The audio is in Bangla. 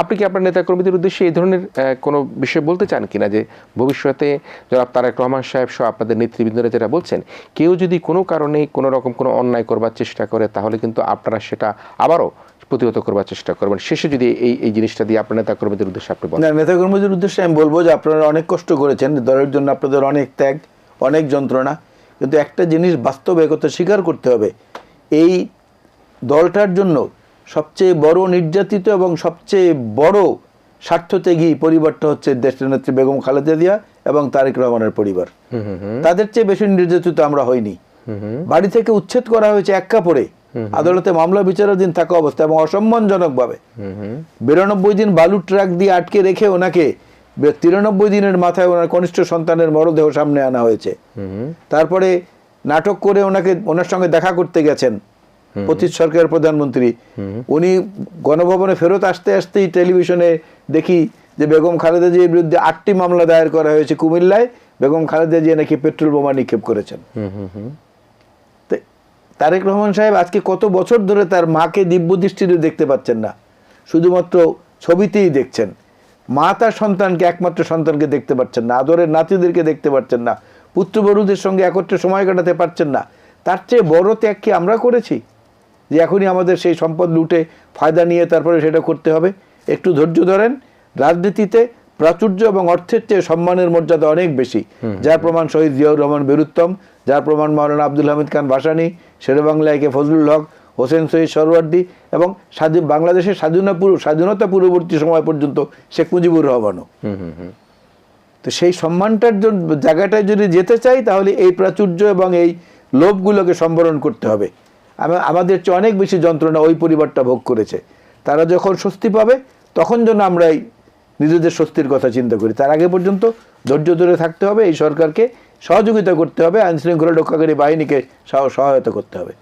আপনি কি আপনার নেতাকর্মীদের উদ্দেশ্যে এই ধরনের কোনো বিষয় বলতে চান কিনা? যে ভবিষ্যতে জনাব তারেক রহমান সাহেব সহ আপনাদের নেতৃবৃন্দরা যেটা বলছেন, কেউ যদি কোনো কারণে কোনো রকম কোনো অন্যায় করবার চেষ্টা করে, তাহলে কিন্তু আপনারা সেটা আবারও প্রতিহত করবার চেষ্টা করবেন। শেষে যদি এই এই জিনিসটা দিয়ে আপনার নেতাকর্মীদের উদ্দেশ্যে আপনি বলেন। নেতাকর্মীদের উদ্দেশ্যে আমি বলব যে আপনারা অনেক কষ্ট করেছেন, দলের জন্য আপনাদের অনেক ত্যাগ, অনেক যন্ত্রণা, কিন্তু একটা জিনিস বাস্তবে একথা স্বীকার করতে হবে। এই দলটার জন্য সবচেয়ে বড় নির্যাতিত এবং সবচেয়ে বড় স্বার্থত্যাগী পরিবারটা হচ্ছে দেশের নেত্রী বেগম খালেদা জিয়া এবং তারেক রহমানের পরিবার। তাদের চেয়ে বেশি নির্যাতিত আমরা হইনি। বাড়ি থেকে উচ্ছেদ করা হয়েছে এক কাপড়ে। আদালতে মামলা বিচারাধীন থাকা অবস্থা এবং অসম্মানজনকভাবে। বিরানব্বই দিন বালু ট্রাক দিয়ে আটকে রেখে ওনাকে তিরানব্বই দিনের মাথায় ওনার কনিষ্ঠ সন্তানের মরদেহ সামনে আনা হয়েছে। তারপরে নাটক করে ওনাকে ওনার সঙ্গে দেখা করতে গেছেন। পঁচিশ সরকারের প্রধানমন্ত্রী। উনি গণভবনে ফেরত আসতে আসতেই টেলিভিশনে দেখি যে বেগম খালেদা জিয়ার বিরুদ্ধে আটটি মামলা দায়ের করা হয়েছে কুমিল্লায়। বেগম খালেদা জিয়া নাকি পেট্রোল বোমা নিক্ষেপ করেছেন। তারেক রহমান সাহেব আজকে কত বছর ধরে তার মাকে দিব্য দৃষ্টিতে দেখতে পাচ্ছেন না। শুধুমাত্র ছবিতেই দেখছেন। মা তার সন্তানকে একমাত্র সন্তানকে দেখতে পাচ্ছেন না। আদরের নাতিদেরকে দেখতে পাচ্ছেন না। পুত্রবধূদের সঙ্গে একত্রে সময় কাটাতে পারছেন না। তার চেয়ে বড় ত্যাগ কি আমরা করেছি? যে এখনই আমাদের সেই সম্পদ লুটে ফায়দা নিয়ে তারপরে সেটা করতে হবে। একটু ধৈর্য ধরেন রাজনীতিতে প্রাচুর্য এবং অর্থের চেয়ে সম্মানের মর্যাদা অনেক বেশি। যার প্রমাণ শহীদ জিয়াউর রহমান বেরুত্তম যার প্রমাণ মাওলানা আব্দুল হামিদ খান ভাসানী শেরেবাংলা একে ফজলুল হক হোসেন সৈয়দ সরওয়ার্দি এবং স্বাধীন বাংলাদেশের স্বাধীনতা স্বাধীনতা পূর্ববর্তী সময় পর্যন্ত শেখ মুজিবুর রহমানও। তো সেই সম্মানটার জন্য জায়গাটায় যদি যেতে চাই তাহলে এই প্রাচুর্য এবং এই লোভগুলোকে সম্বরণ করতে হবে। আমা- আমাদের চেয়ে অনেক বেশি যন্ত্রণা ওই পরিবারটা ভোগ করেছে। তারা যখন স্বস্তি পাবে, তখন যেন আমরা এই নিজেদের স্বস্তির কথা চিন্তা করি। তার আগে পর্যন্ত ধৈর্য ধরে থাকতে হবে, এই সরকারকে সহযোগিতা করতে হবে, আইনশৃঙ্খলা রক্ষাকারী বাহিনীকে সহ- সহায়তা করতে হবে।